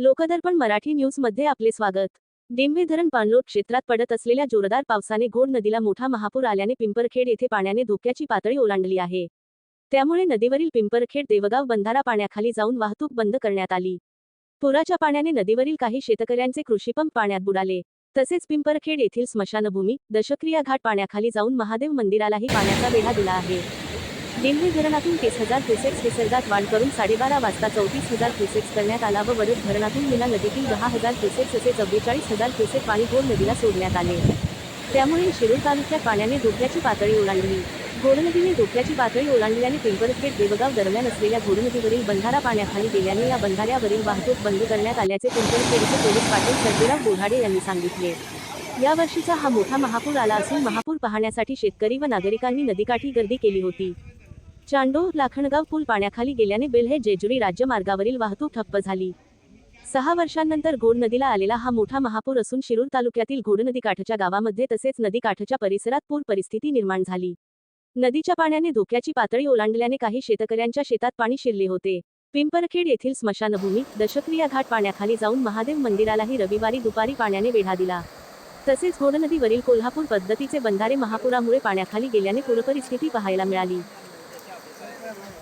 लोकदर्पण मराठी न्यूजमध्ये आपले स्वागत. डेंबे धरण पाणलोट क्षेत्रात पडत असलेल्या जोरदार पावसाने घोड नदीला मोठा महापूर आल्याने पिंपरखेड येथे पाण्याने धोक्याची पातळी ओलांडली आहे. त्यामुळे नदीवरील पिंपरखेड देवगाव बंधारा पाण्याखाली जाऊन वाहतूक बंद करण्यात आली. पुराच्या पाण्याने नदीवरील काही शेतकऱ्यांचे कृषीपंप पाण्यात बुडाले. तसेच पिंपरखेड येथील स्मशानभूमी दशक्रिया घाट पाण्याखाली जाऊन महादेव मंदिरालाही पाण्याचा वेढा दिला आहे. दिल्ली धरणातून तीस हजार क्युसेक्स विसर्गात वाढ करून साडेबारा वाजता चौतीस हजार क्युसेक्स करण्यात आला व वडद धरणातून विना नदीतील दहा हजार क्युसेक्स असे चव्वेचाळीस हजार क्युसेक पाणी गोड नदीला सोडण्यात आले. त्यामुळे शिरूर तालुक्यात पाण्याने धोक्याची पातळी ओलांडली. घोडनदीने धोक्याची पातळी ओलांडल्याने पिंपरखेड देवगाव दरम्यान असलेल्या घोडनदीवरील बंधारा पाण्याखाली गेल्याने या बंधाऱ्यावरील वाहतूक बंद करण्यात आल्याचे पिंपरखेडचे पोलीस पाटील सर्जेराव बोढाडे यांनी सांगितले. या वर्षीचा हा मोठा महापूर आला असून महापूर पाहण्यासाठी शेतकरी व नागरिकांनी नदीकाठी गर्दी केली होती. चांडोर लाखणगाव पूल पाण्याखाली गेल्याने बेल्हे जेजुरी राज्यमार्गावरील वाहतूक ठप्प झाली. सहा वर्षांनंतर घोड नदीला आलेला हा मोठा महापूर असून शिरूर तालुक्यातील घोड नदीकाठच्या गावामध्ये तसेच नदीकाठच्या परिसरात पूर परिस्थिती निर्माण झाली. नदीच्या पाण्याने धोक्याची पातळी ओलांडल्याने काही शेतकऱ्यांच्या शेतात पाणी शिरले होते. पिंपरखेड येथील स्मशानभूमी दशक्रिया घाट पाण्याखाली जाऊन महादेव मंदिरालाही रविवारी दुपारी पाण्याने वेढा दिला. तसेच घोड नदीवरील कोल्हापूर पद्धतीचे बंधारे महापुरामुळे पाण्याखाली गेल्याने पूरपरिस्थिती पाहायला मिळाली.